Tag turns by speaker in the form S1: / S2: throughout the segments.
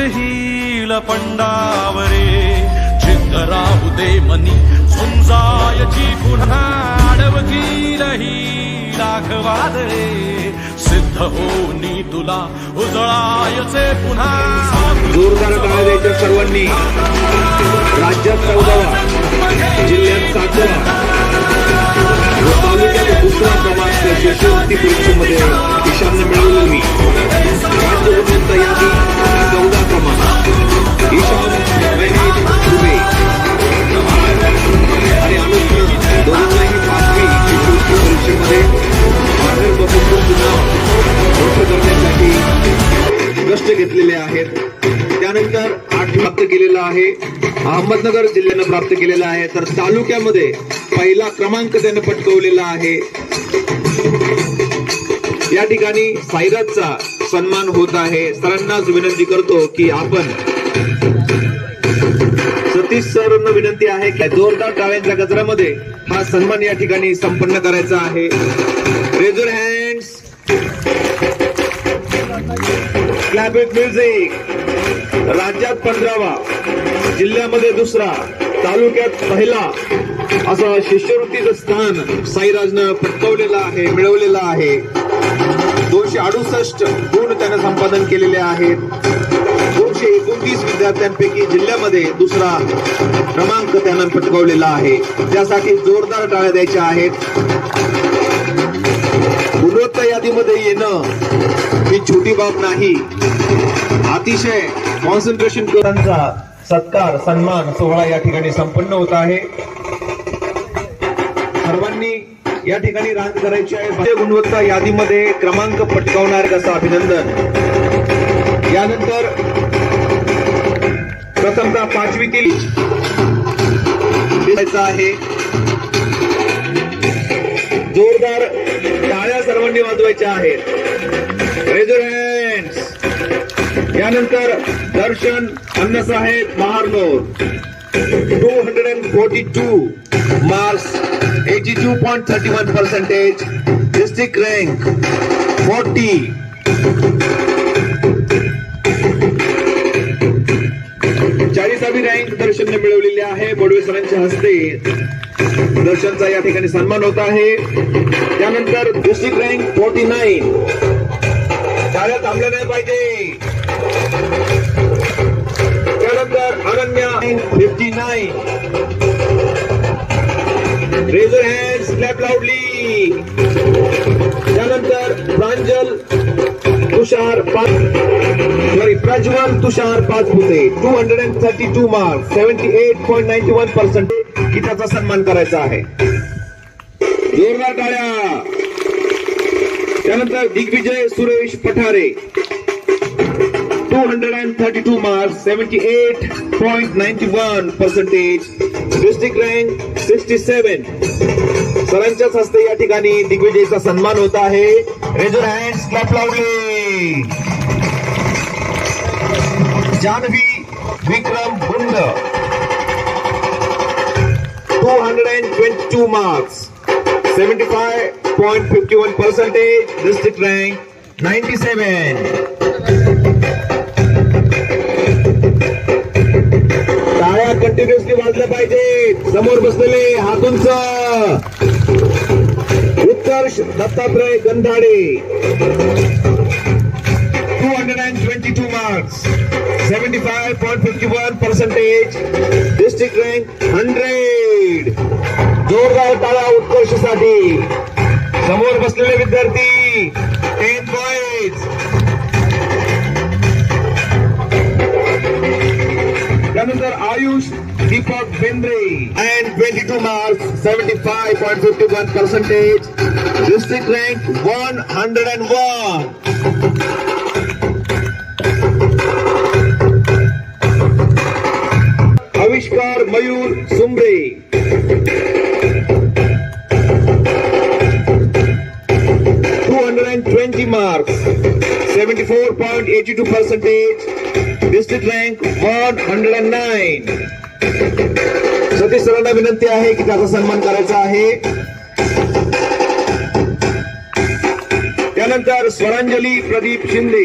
S1: Heal पंडावरे चित्त राहू दे मनी समजायची पुन्हा अडवतील ही लाखवादळे सिद्ध होनी तुला उजळायचे पुन्हा.
S2: जोरदार टाळ्या द्यायच्या सर्वांनी. राज्यात चौदावा जिल्ह्यात सातवा. तालुक्यात दुसरा क्रमांक शिष्यवृत्ती परीक्षेमध्ये ईशान्य मिळवलं मी. राज्य गुणवत्ता यादी चौदा कष्ट घेतलेले आहेत. त्यानंतर आठ प्राप्त केलेला आहे. अहमदनगर जिल्ह्यानं प्राप्त केलेला आहे. तर तालुक्यामध्ये पहिला क्रमांक त्यानं पटकवलेला आहे. या ठिकाणी साईराजचा सन्मान होत आहे. सरांनाच विनंती करतो की आपण सतीश सरांना विनंती आहे की जोरदार टाळ्यांच्या गजरामध्ये हा सन्मान या ठिकाणी संपन्न करायचा आहे. Raise your hands clap with music राज्यात पंधरावा जिल्ह्यामध्ये दुसरा तालुक्यात पहिला असं शिष्यवृत्तीचं स्थान साईराजनं पटकवलेलं आहे मिळवलेलं आहे. दोनशे अडुसष्ट गुण त्यानं संपादन केलेले आहेत. दोनशे एकोणतीस विद्यार्थ्यांपैकी जिल्ह्यामध्ये दुसरा क्रमांक त्यानं पटकवलेला आहे. त्यासाठी जोरदार टाळ्या द्यायच्या आहेत. गुणवत्ता यादीमध्ये येणं ही छोटी बाब नाही. अतिशय कॉन्सन्ट्रेशन करांचा सत्कार सन्मान सोहळा या ठिकाणी संपन्न होत आहे. सर्वांनी या ठिकाणी रांग करायची आहे. भारतीय गुणवत्ता यादीमध्ये क्रमांक पटकावणार कसं अभिनंदन. यानंतर प्रथमतः पाचवीतील आहे. जोरदार टाळ्या सर्वांनी वाजवायच्या आहेत. रेजर यानंतर Darshan Annasaheb Maharnor. Two hundred and forty two marks eighty two point thirty one percentage district rank forty पंधरावी rank दर्शनने मिळवलेली आहे. बडवे सरांच्या हस्ते दर्शनचा या ठिकाणी सन्मान होत आहे. त्यानंतर दुसरी रँक फोर्टी नाईन शाळा थांबल्या नाही पाहिजे. त्यानंतर Ananya fifty nine raise your hand clap लावली त्यानंतर प्रांजल तुषार पाच. Sorry Prajwal Tushar Pachpute. Two hundred and thirty two marks seventy eight point ninety one percent की त्याचा सन्मान करायचा आहे. जोरदार टाळ्या. त्यानंतर Digvijay Suresh Pathare. Two hundred and thirty two marks seventy eight point ninety one percentage district rank sixty seven सरांच्याच हस्ते या ठिकाणी दिग्विजयचा सन्मान होत आहे. रेजर हँड क्लॅप लावले Janhavi Vikram Gund two hundred and twenty two marks seventy five point fifty one percentage district rank ninety seven टाळ्या continuously वाजल्या पाहिजे. समोर बसलेले हातूनच. Utkarsh Dattatray Gandhade. 222 marks, 75.51 percentage, district rank 100. Jorgal Tala Utkosh Sadi, Basnale Vidyarthi, 10 points. Another Ayush Deepak Bindri and 22 marks, 75.51 percentage, district rank 101. Mayur Sumbre two hundred and twenty marks seventy four point eighty two percentage district rank one hundred and nine Satish सरांना विनंती आहे की त्याचा सन्मान करायचा आहे. त्यानंतर Swaranjali Pradeep Shinde.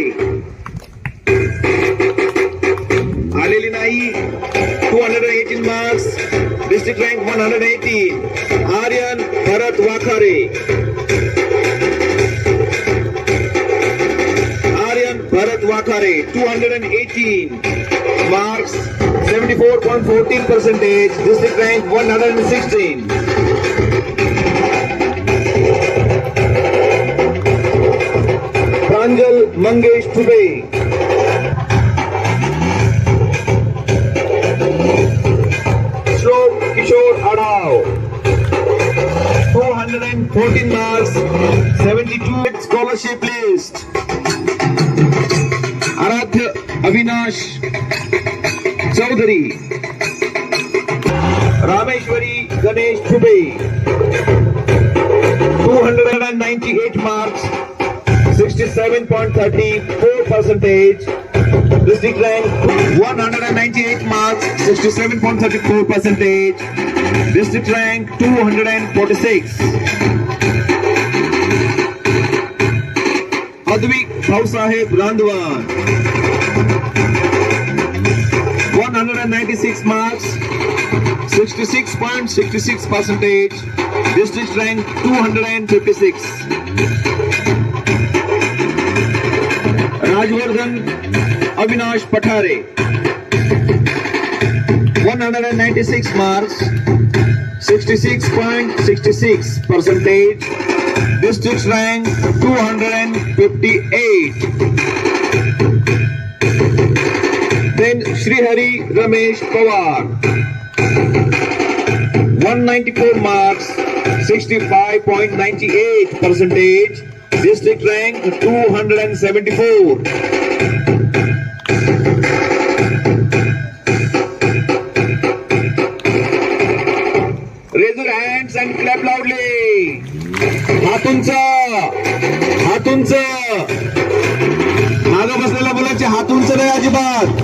S2: District rank one hundred eighteen Aryan Bharat Wakhare Aryan Bharat Wakhare two hundred and eighteen marks seventy four point 14 marks, 72 scholarship list. Aradhya Avinash Chaudhary, Rameshwari Ganesh Chubey. 298 marks, 67.34 percentage. District rank 198 marks, 67.34 percentage. District rank 246. Advik Bhausaheb Randwan. 196 marks, 66.66 percentage. District rank 256. Rajvardhan Avinash Pathare 196 marks 66.66 percentage district rank 258 then Srihari Ramesh Pawar. 194 marks 65.98 percentage. District rank 274 उंच मागं बसलेल्या मुलांचे हात उंच नाही अजिबात.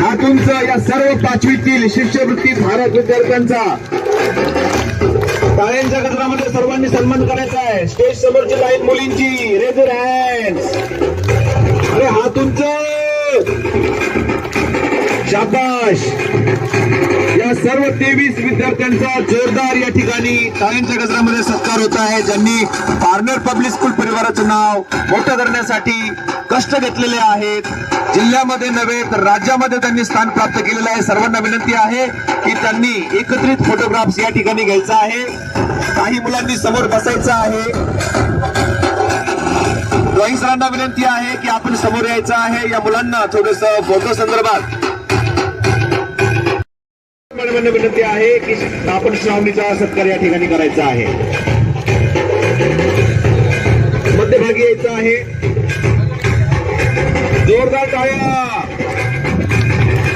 S2: हात उंच या सर्व पाचवीतील शिष्यवृत्ती भारत विद्यार्थ्यांचा. टाळ्यांच्या गजरामध्ये सर्वांनी सन्मान करायचा आहे. स्टेज समोरची लाईन मुलींची. रेजर हँड्स अरे हात उंच. शाबाश. सर्व तेवीस विद्यार्थ्यांचा जोरदार या ठिकाणी टाळ्यांच्या गजरामध्ये सत्कार होत आहे. ज्यांनी पार्नर पब्लिक स्कूल परिवाराचं नाव मोठं करण्यासाठी कष्ट घेतलेले आहेत. जिल्ह्यामध्ये नव्हे तर राज्यामध्ये त्यांनी स्थान प्राप्त केलेलं आहे. सर्वांना विनंती आहे की त्यांनी एकत्रित फोटोग्राफ्स या ठिकाणी घ्यायचा आहे. काही मुलांनी समोर बसायचं आहे. ड्रॉईंग सरांना विनंती आहे की आपण समोर यायचं आहे. या मुलांना थोडस फोटो संदर्भात सर्वांना विनंती आहे की आपण श्रावणीचा सत्कार या ठिकाणी करायचा आहे. मध्यभागी यायचं आहे. जोरदार टाळ्या.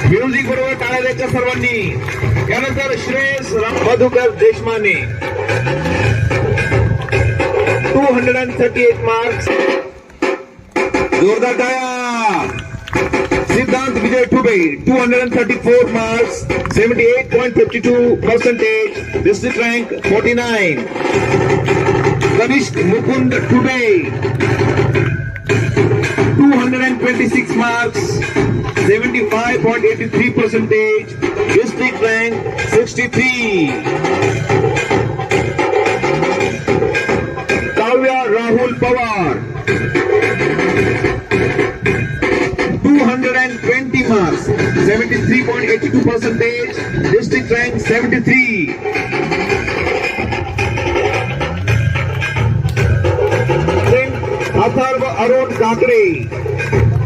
S2: म्युझिक बरोबर टाळ्या द्यायच्या सर्वांनी. त्यानंतर Shreyas Ram- Madhukar Deshmane. Two hundred and thirty eight marks जोरदार टाळ्या. सिद्धांत विजय Thube 234 marks 78.52 percentage district rank 49 Kanishk Mukund Thube 226 marks 75.83 percentage district rank 63 Kavya Rahul Pawar 73.82 percentage, district rank 73. Then Atharva Arun Kakre,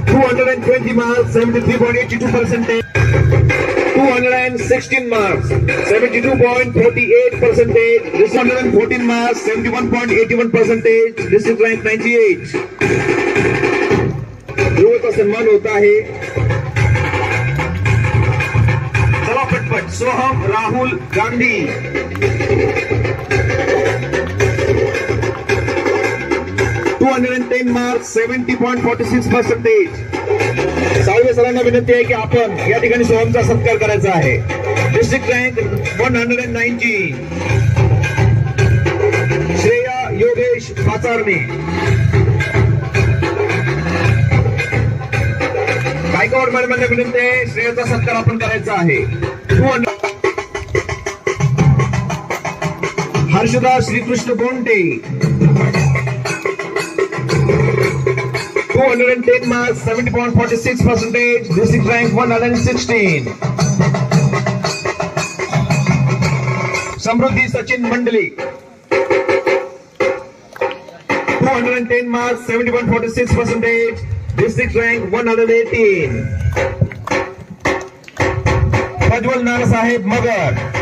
S2: 220 marks, 73.82 percentage. 216 marks, 72.48 percentage, this 114 marks, 71.81 percentage, district rank 98. ध्रुवचा सन्मान होता आहे Soham Rahul Gandhi. Two hundred and ten marks seventy point forty six percentage Salve सरांना विनंती आहे की आपण या ठिकाणी सोहमचा सत्कार करायचा आहे. District rank one hundred and nineteen Shreya Yogesh Pacharne गायकवाडमध्ये मॅडमांना विनंती आहे श्रेयाचा सत्कार आपण करायचा आहे. Harshada Shrikrishna Bonde two hundred and ten marks seventy point forty six percentage district rank one hundred and sixteen Samruddhi Sachin Mandali two hundred and ten marks seventy point forty six percentage district rank one hundred eighteen Prajwal Nanasaheb Magar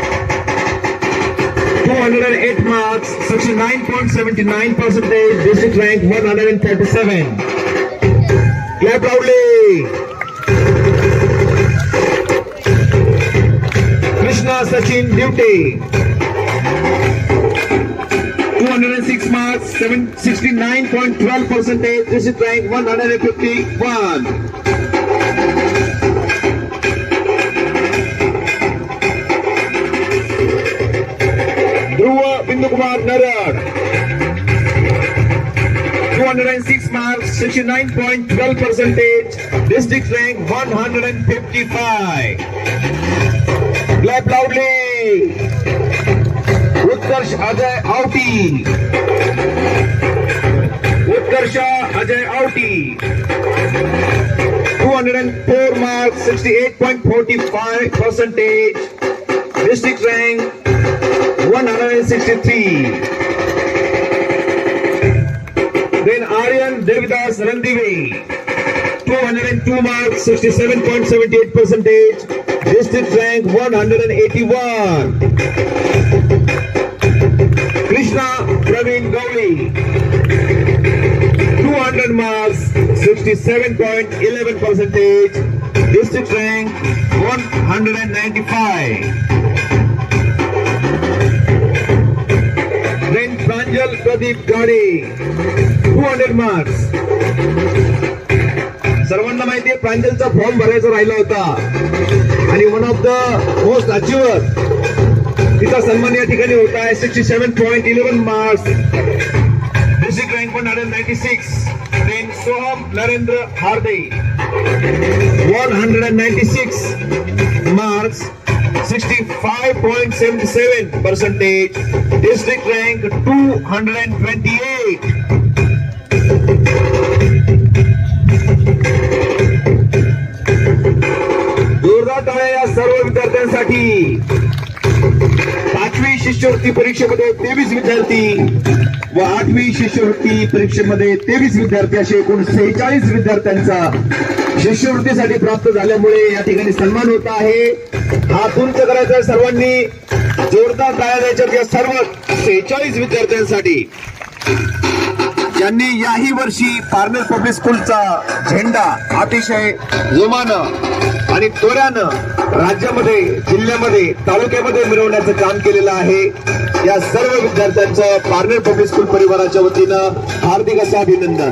S2: 208 marks, 69.79 percentage, district rank 137. Clap loudly. Krishna Sachin Duty. 106 marks, 69.12 percentage, district rank 151. Bindu Kumar Narad. 206 marks, 69.12 percentage, district rank 155. Clap loudly. Utkarsh Ajay Awati Utkarsh Ajay Awati 204 marks, 68.45 percentage, district rank 163. Then Aryan Devidas Randive, 202 marks, 67.78 percentage, district rank 181. Krishna Praveen Gowli, 200 marks, 67.11 percentage, district rank 195. Then Pranjal Pradeep Gade, 200 marks. सर्वांना माहिती आहे प्रांजलचा form भरायचा राहिला होता आणि one of the most achiever तिचा सन्मान या होत आहे sixty seven point eleven marks district rank one hundred ninety six then Soham Narendra Harde one hundred and ninety six marks 65.77 percentage district rank 228 जोरदार टाळ्या या सर्व विद्यार्थ्यांसाठी। शिष्यवृत्ती परीक्षेमध्ये तेवीस विद्यार्थी व आठवी शिष्यवृत्ती परीक्षेमध्ये तेवीस विद्यार्थी असे एकूण सेहेचाळीस विद्यार्थ्यांचा शिष्यवृत्तीसाठी प्राप्त झाल्यामुळे या ठिकाणी सन्मान होत आहे. हा उंच करायचा सर्वांनी. जोरदार टाळ्या द्यायच्या सर्व सेहेचाळीस विद्यार्थ्यांसाठी. यांनी याही वर्षी पार्नर पब्लिक स्कूलचा झेंडा अतिशय जोमानं आणि त्वऱ्यानं राज्यामध्ये जिल्ह्यामध्ये तालुक्यामध्ये मिळवण्याचं काम केलेलं आहे. या सर्व विद्यार्थ्यांचं पार्नर पब्लिक स्कूल परिवाराच्या वतीनं हार्दिक असं अभिनंदन.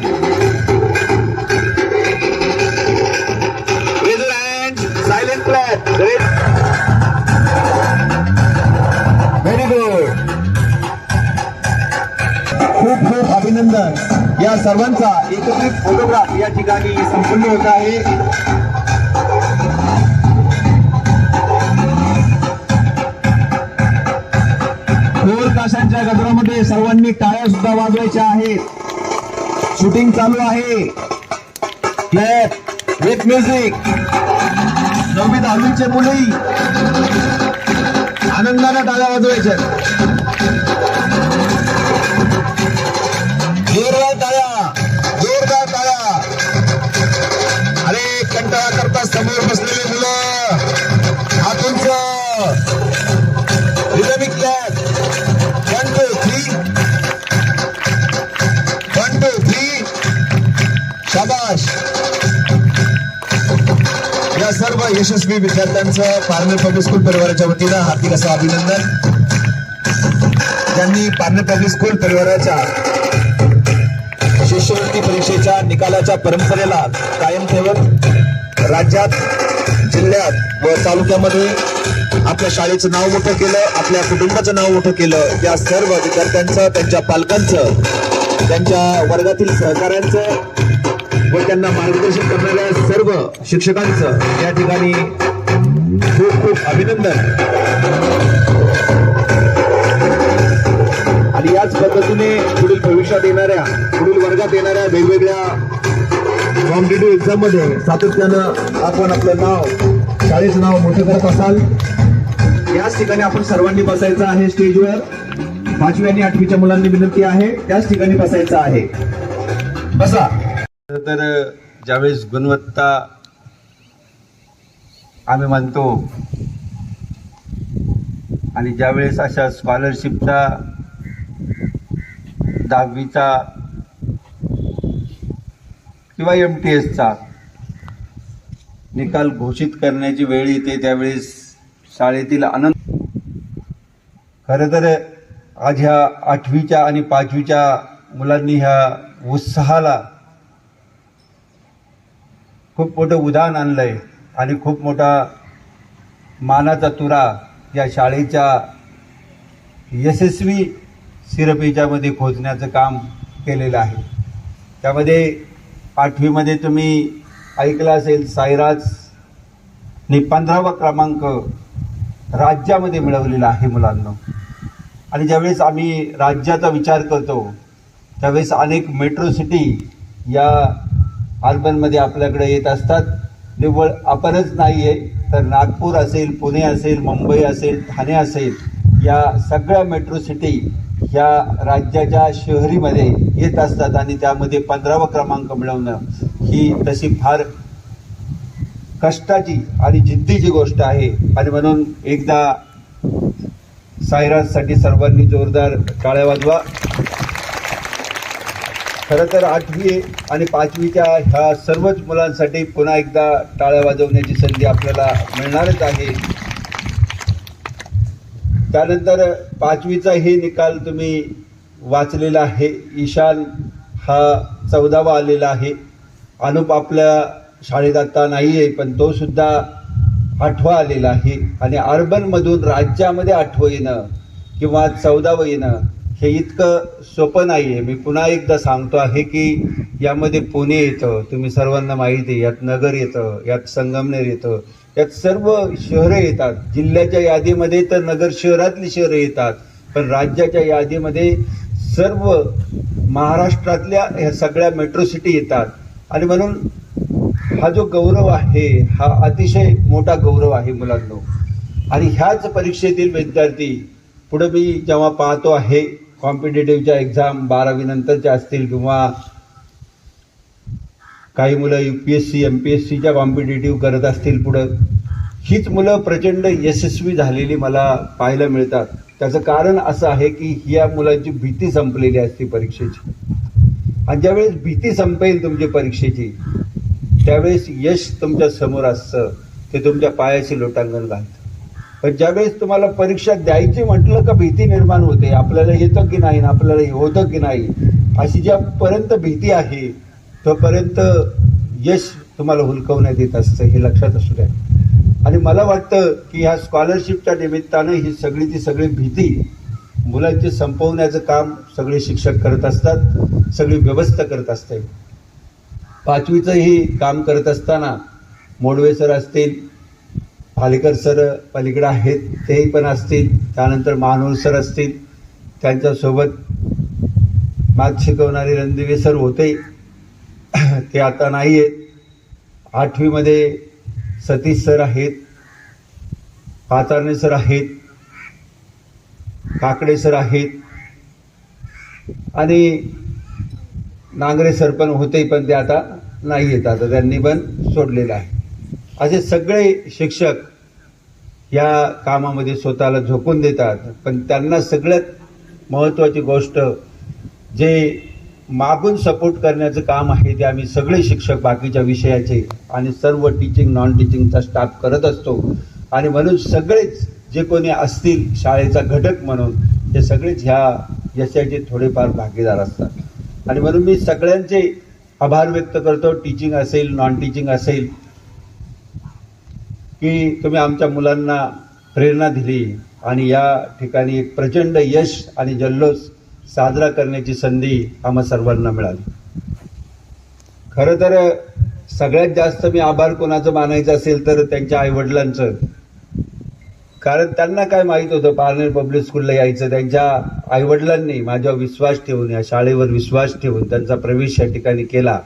S2: सायलेंट क्लॅप खूप खूप अभिनंदन. या सर्वांचा एकत्रित फोटोग्राफ या ठिकाणी संपन्न होत आहे. खोर तासांच्या गजरामध्ये सर्वांनी टाळ्या सुद्धा वाजवायच्या आहेत. शूटिंग चालू आहे. Clap with music. नववी दहावीचे मुली. आनंदाने टाळ्या वाजवायच्या. यशस्वी विद्यार्थ्यांचं पारनेर पब्लिक स्कूल परिवाराच्या वतीनं हार्दिक असं अभिनंदन. ज्यांनी पारनेर पब्लिक स्कूल परिवाराच्या शिष्यवृत्ती परीक्षेच्या निकालाच्या परंपरेला कायम ठेवत राज्यात जिल्ह्यात व तालुक्यामध्ये आपल्या शाळेचं नाव मोठं केलं आपल्या कुटुंबाचं नाव मोठं केलं या सर्व विद्यार्थ्यांचं त्यांच्या पालकांचं त्यांच्या वर्गातील सहकाऱ्यांचं व त्यांना मार्गदर्शन करणाऱ्या सर्व शिक्षकांचं या ठिकाणी खूप खूप अभिनंदन. आणि याच पद्धतीने पुढील भविष्यात येणाऱ्या पुढील वर्गात येणाऱ्या वेगवेगळ्या कॉम्पिटेटिव्ह एक्झाममध्ये सातत्यानं आपण आपलं नाव शाळेचं नाव मोठं करत असाल. याच ठिकाणी आपण सर्वांनी बसायचं आहे स्टेजवर. पाचवी आणि आठवीच्या मुलांनी विनंती आहे त्याच ठिकाणी बसायचं आहे. बसा.
S3: खरं तर ज्यावेळेस गुणवत्ता आम्ही म्हणतो आणि ज्यावेळेस अशा स्कॉलरशिपचा दहावीचा किंवा एम टी एसचा निकाल घोषित करण्याची वेळ येते त्यावेळेस शाळेतील आनंद खरं तर आज ह्या आठवीच्या आणि पाचवीच्या मुलांनी ह्या उत्साहाला खूप मोठं उदाहरण आणलं आहे आणि खूप मोठा मानाचा तुरा या शाळेच्या यशस्वी सिरपीच्यामध्ये खोचण्याचं काम केलेलं आहे. त्यामध्ये आठवीमध्ये तुम्ही ऐकलं असेल साईराजने पंधरावा क्रमांक राज्यामध्ये मिळवलेला आहे मुलांना. आणि ज्यावेळेस आम्ही राज्याचा विचार करतो त्यावेळेस अनेक मेट्रो सिटी या अर्बनमध्ये आपल्याकडे येत असतात. निव्वळ आपणच नाही आहे तर नागपूर असेल पुणे असेल मुंबई असेल ठाणे असेल या सगळ्या मेट्रो सिटी ह्या राज्याच्या शहरीमध्ये येत असतात आणि त्यामध्ये पंधरावा क्रमांक मिळवणं ही तशी फार कष्टाची आणि जिद्दीची गोष्ट आहे. आणि म्हणून एकदा सायराजसाठी सर्वांनी जोरदार टाळ्या वाजवा. खरं तर आठवी आणि पाचवीच्या ह्या सर्वच मुलांसाठी पुन्हा एकदा टाळ्या वाजवण्याची संधी आपल्याला मिळणारच आहे. त्यानंतर पाचवीचाही निकाल तुम्ही वाचलेला आहे. ईशान हा चौदावा आलेला आहे. अनुप आपल्या शाळेत आता नाही आहे पण तो सुद्धा आठवा आलेला आहे. आणि अर्बनमधून राज्यामध्ये आठवं येणं किंवा चौदावं येणं हे इतकं सोपं नाही आहे मी पुन्हा एकदा सांगतो आहे की यामध्ये पुणे येतं तुम्ही सर्वांना माहिती आहे यात नगर येतं यात संगमनेर येतं यात सर्व शहरं येतात. जिल्ह्याच्या यादीमध्ये तर नगर शहरातली शहरं येतात पण राज्याच्या यादीमध्ये सर्व महाराष्ट्रातल्या ह्या सगळ्या मेट्रो सिटी येतात. आणि म्हणून हा जो गौरव आहे हा अतिशय मोठा गौरव आहे मुलांनो. आणि ह्याच परीक्षेतील विद्यार्थी पुढे मी जेव्हा पाहतो आहे कॉम्पिटेटिव्हच्या एक्झाम बारावी नंतरच्या असतील किंवा काही मुलं U P S C M P S सीच्या कॉम्पिटेटिव्ह करत असतील पुढं. हीच मुलं प्रचंड यशस्वी झालेली मला पाहायला मिळतात. त्याचं कारण असं आहे की या मुलांची भीती संपलेली असते परीक्षेची. आणि ज्यावेळेस भीती संपेल तुमची परीक्षेची त्यावेळेस यश तुमच्यासमोर असतं. ते तुमच्या पायाशी लोटांगण घालतं. पण ज्यावेळेस तुम्हाला परीक्षा द्यायची म्हटलं का भीती निर्माण होते आपल्याला येतं की नाही आणि आपल्याला हे होतं की नाही अशी ज्यापर्यंत भीती आहे तोपर्यंत यश तुम्हाला हुलकवण्यात येत असतं हे लक्षात असू द्या. आणि मला वाटतं की ह्या स्कॉलरशिपच्या निमित्तानं ही सगळी ती सगळी भीती मुलांची संपवण्याचं काम सगळे शिक्षक करत असतात सगळी व्यवस्था करत असते. पाचवीचंही काम करत असताना मोडवे सर असतील भालेकर सर पलीकडं आहेत तेही पण असतील. त्यानंतर महानूर सर असतील. त्यांच्यासोबत मॅथ शिकवणारे रणदिवे सर होते. ते आता नाही आहेत आठवीमध्ये सतीश सर आहेत पाचारणे सर आहेत काकडे सर आहेत. आणि नांगरे सर पण होते पण ते आता नाही येत आता त्यांनी पण सोडलेलं आहे. असे सगळे शिक्षक या कामामध्ये स्वतःला झोकून देतात. पण त्यांना सगळ्यात महत्त्वाची गोष्ट जे मागून सपोर्ट करण्याचं काम आहे ते आम्ही सगळे शिक्षक बाकीच्या विषयाचे आणि सर्व टीचिंग नॉन टीचिंगचा स्टाफ करत असतो. आणि म्हणून सगळेच जे कोणी असतील शाळेचा घटक म्हणून ते सगळेच ह्या यशाचे थोडेफार भागीदार असतात. आणि म्हणून मी सगळ्यांचे आभार व्यक्त करतो. टीचिंग असेल नॉन टीचिंग असेल की तुम्ही आमच्या मुलांना प्रेरणा दिली आणि या ठिकाणी एक प्रचंड यश आणि जल्लोष साजरा करण्याची संधी आम्हा सर्वांना मिळाली. खरं तर सगळ्यात जास्त मी आभार कोणाचं मानायचं असेल तर त्यांच्या आईवडिलांचं. कारण त्यांना काय माहीत होतं पारनेर पब्लिक स्कूलला यायचं त्यांच्या आईवडिलांनी माझ्यावर विश्वास ठेवून या शाळेवर विश्वास ठेवून त्यांचा प्रवेश या ठिकाणी केला.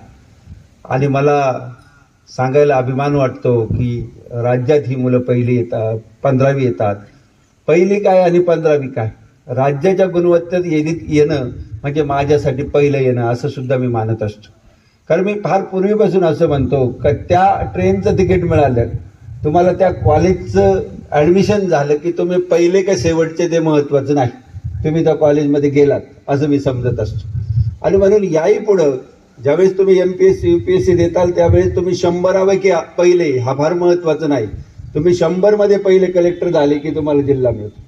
S3: आणि मला सांगायला अभिमान वाटतो की राज्यात ही मुलं पहिली येतात पंधरावी येतात. पहिली काय आणि पंधरावी काय? राज्याच्या गुणवत्तेत येणीत येणं म्हणजे माझ्यासाठी पहिलं येणं असं सुद्धा मी मानत असतो. कारण मी फार पूर्वीपासून असं म्हणतो का त्या ट्रेनचं तिकीट मिळालं तुम्हाला त्या कॉलेजचं ॲडमिशन झालं की तुम्ही पहिले का शेवटचे ते महत्त्वाचं नाही. तुम्ही त्या कॉलेजमध्ये गेलात असं मी समजत असतो. आणि म्हणून याही पुढं ज्यावेळेस तुम्ही M P S C U P S C देताल त्यावेळेस तुम्ही शंभरापैकी पहिले हा फार महत्त्वाचं नाही. तुम्ही शंभरमध्ये पहिले कलेक्टर झाले की तुम्हाला जिल्हा मिळतो.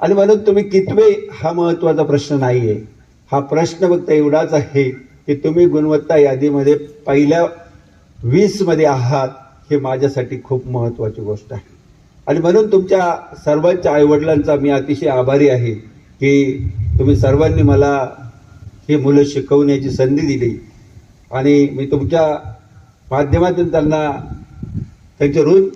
S3: आणि म्हणून तुम्ही कितवे हा महत्त्वाचा प्रश्न नाही आहे हा प्रश्न फक्त एवढाच आहे की तुम्ही गुणवत्ता यादीमध्ये पहिल्या वीसमध्ये आहात हे माझ्यासाठी खूप महत्त्वाची गोष्ट आहे. आणि म्हणून तुमच्या सर्वांच्या आईवडिलांचा मी अतिशय आभारी आहे की तुम्ही सर्वांनी मला ही मुलं शिकवण्याची संधी दिली. आणि मी तुमच्या माध्यमातून त्यांना त्यांचे ऋण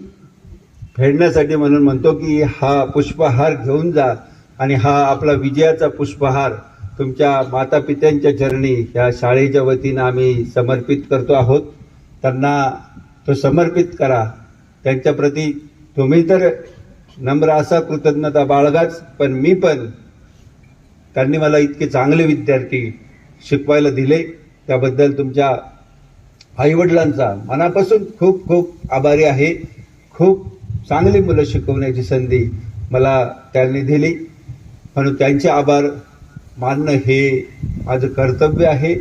S3: फेडण्यासाठी म्हणून म्हणतो की हा पुष्पहार घेऊन जा आणि हा आपला विजयाचा पुष्पहार तुमच्या माता पित्यांच्या चरणी या शाळेच्या वतीनं आम्ही समर्पित करतो आहोत. त्यांना तो समर्पित करा. त्यांच्याप्रती तुम्ही तर नम्र असा कृतज्ञता बाळगाच पण मी पण त्यांनी मला इतके चांगले विद्यार्थी शिकवायला दिले. त्याबद्दल तुमच्या आईवडिलांचा मनापासून खूप खूप आभारी आहे. खूप चांगली मुलं शिकवण्याची संधी मला त्यांनी दिली. म्हणून त्यांचे आभार मानणं हे माझं कर्तव्य आहे.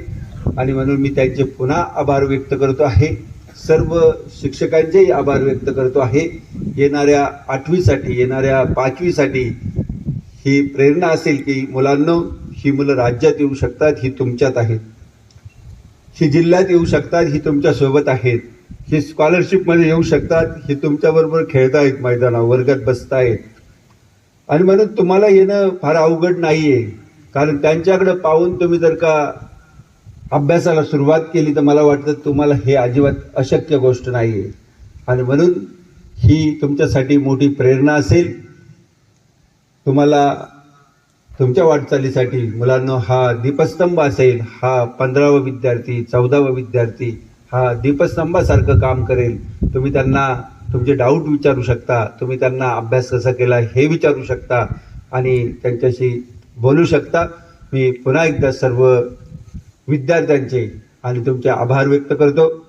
S3: आणि म्हणून मी त्यांचे पुन्हा आभार व्यक्त करतो आहे. सर्व शिक्षकांचेही आभार व्यक्त करतो आहे. येणाऱ्या आठवीसाठी येणाऱ्या पाचवीसाठी ही प्रेरणा असेल की मुलांना ही मुलं राज्यात येऊ शकतात ही तुमच्यात आहेत. ही जिल्ह्यात येऊ शकतात ही तुमच्यासोबत आहेत. ही स्कॉलरशिपमध्ये येऊ शकतात ही तुमच्याबरोबर खेळतायत मैदानावर वर्गात बसतायत. आणि म्हणून तुम्हाला येणं फार अवघड नाहीये. कारण त्यांच्याकडे पाहून तुम्ही जर का अभ्यासाला सुरुवात केली तर मला वाटतं तुम्हाला हे अजिबात अशक्य गोष्ट नाहीये. आणि म्हणून ही तुमच्यासाठी मोठी प्रेरणा असेल. तुम्हाला तुमच्या वाटचालीसाठी मुलांना हा दीपस्तंभ असेल हा पंधरावा विद्यार्थी चौदावा विद्यार्थी हा दीपस्तंभासारखं काम करेल. तुम्ही त्यांना तुमचे डाऊट विचारू शकता तुम्ही त्यांना अभ्यास कसा केला हे विचारू शकता आणि त्यांच्याशी बोलू शकता. मी पुन्हा एकदा सर्व विद्यार्थ्यांचे आणि तुमचे आभार व्यक्त करतो.